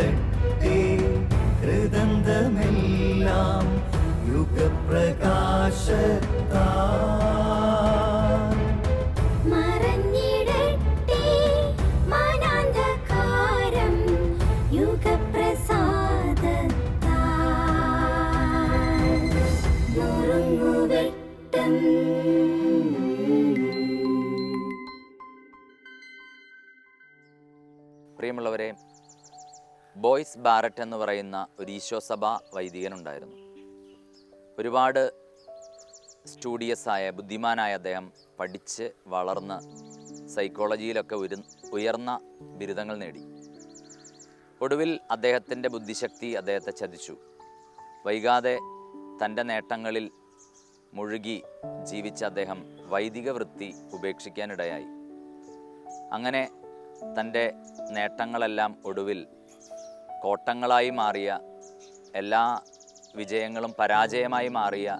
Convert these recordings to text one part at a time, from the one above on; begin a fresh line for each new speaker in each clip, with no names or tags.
ഇറങ്ങിടട്ടെ ഹൃദന്തമെല്ലാം യുഗപ്രകാശത്താ
പ്രിയമുള്ളവരെ boys Barrett എന്ന് പറയുന്ന ഒരു ഈശോസഭ വൈദികനുണ്ടായിരുന്നു. ഒരുപാട് സ്റ്റൂഡിയസ് ആയ ബുദ്ധിമാനായ അദ്ദേഹം പഠിച്ച് വളർന്ന് സൈക്കോളജിയിലൊക്കെ ഉരു ഉയർന്ന ബിരുദങ്ങൾ നേടി. ഒടുവിൽ അദ്ദേഹത്തിന്റെ ബുദ്ധിശക്തി അദ്ദേഹത്തെ ചതിച്ചു. വൈകാതെ തന്റെ നേട്ടങ്ങളിൽ മുഴുകി ജീവിച്ച അദ്ദേഹം വൈദിക വൃത്തി ഉപേക്ഷിക്കാനിടയായി. അങ്ങനെ തന്റെ നേട്ടങ്ങളെല്ലാം ഒടുവിൽ കോട്ടങ്ങളായി മാറിയ എല്ലാ വിജയങ്ങളും പരാജയമായി മാറിയ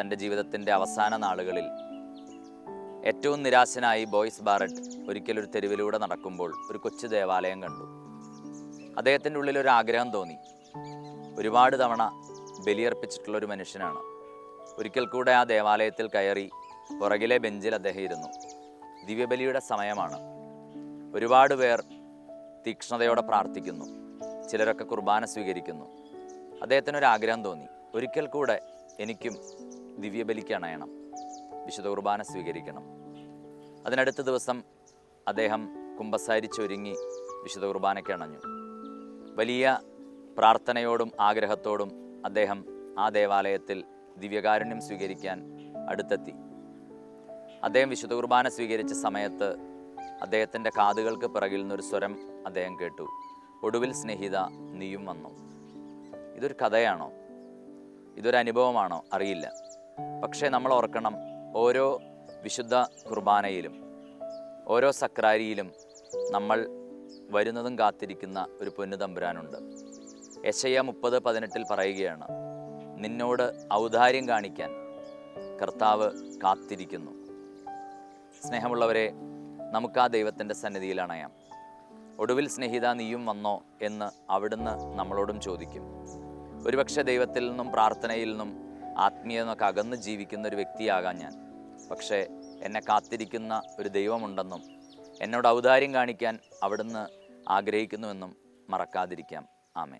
തന്റെ ജീവിതത്തിന്റെ അവസാന നാളുകളിൽ ഏറ്റവും നിരാശനായി ബോയ്സ് ബാരറ്റ് ഒരിക്കലൊരു തെരുവിലൂടെ നടക്കുമ്പോൾ ഒരു കൊച്ചു ദേവാലയം കണ്ടു. അദ്ദേഹത്തിന്റെ ഉള്ളിൽ ഒരു ആഗ്രഹം തോന്നി. ഒരുപാട് തവണ ബലിയർപ്പിച്ചിട്ടുള്ള ഒരു മനുഷ്യനാണ്. ഒരിക്കൽ കൂടെ ആ ദേവാലയത്തിൽ കയറി പുറകിലെ ബെഞ്ചിൽ അദ്ദേഹം ഇരുന്നു ദിവ്യബലിയുടെ സമയമാണ്. ഒരുപാട് പേർ തീക്ഷ്ണതയോടെ പ്രാർത്ഥിക്കുന്നു. ചിലരൊക്കെ കുർബാന സ്വീകരിക്കുന്നു. അദ്ദേഹത്തിന് ഒരു ആഗ്രഹം തോന്നി. ഒരിക്കൽ കൂടെ എനിക്കും ദിവ്യബലിക്ക് അണയണം. വിശുദ്ധ കുർബാന സ്വീകരിക്കണം. അതിനടുത്ത ദിവസം അദ്ദേഹം കുമ്പസാരിച്ചൊരുങ്ങി വിശുദ്ധ കുർബാനയ്ക്ക് അണഞ്ഞു. വലിയ പ്രാർത്ഥനയോടും ആഗ്രഹത്തോടും അദ്ദേഹം ആ ദേവാലയത്തിൽ ദിവ്യകാരുണ്യം സ്വീകരിക്കാൻ അടുത്തെത്തി. അദ്ദേഹം വിശുദ്ധ കുർബാന സ്വീകരിച്ച സമയത്ത് അദ്ദേഹത്തിന്റെ കാതുകൾക്ക് പിറകിൽ നിന്നൊരു സ്വരം അദ്ദേഹം കേട്ടു. ഒടുവിൽ സ്നേഹിത നീയും വന്നു. ഇതൊരു കഥയാണോ? ഇതൊരു അനുഭവമാണോ? അറിയില്ല. പക്ഷേ നമ്മൾ ഓർക്കണം ഓരോ വിശുദ്ധ കുർബാനയിലും ഓരോ സക്രാരിയിലും നമ്മൾ വരുന്നതും കാത്തിരിക്കുന്ന ഒരു പൊന്നു തമ്പുരാനുണ്ട്. യശയ മുപ്പത് പതിനെട്ടിൽ പറയുകയാണ് നിന്നോട് ഔദാര്യം കാണിക്കാൻ കർത്താവ് കാത്തിരിക്കുന്നു. സ്നേഹമുള്ളവരെ നമുക്ക് ആ ദൈവത്തിന്റെ സന്നിധിയിൽ അണയാം. ഒടുവിൽ സ്നേഹിത നീയും വന്നോ എന്ന് അവിടുന്ന് നമ്മളോടും ചോദിക്കും. ഒരുപക്ഷെ ദൈവത്തിൽ നിന്നും പ്രാർത്ഥനയിൽ നിന്നും ആത്മീയത നിന്നൊക്കെ അകന്ന് ജീവിക്കുന്ന ഒരു വ്യക്തിയാകാം ഞാൻ. പക്ഷേ എന്നെ കാത്തിരിക്കുന്ന ഒരു ദൈവമുണ്ടെന്നും എന്നോട് ഔദാര്യം കാണിക്കാൻ അവിടുന്ന് ആഗ്രഹിക്കുന്നുവെന്നും മറക്കാതിരിക്കാം. ആമേ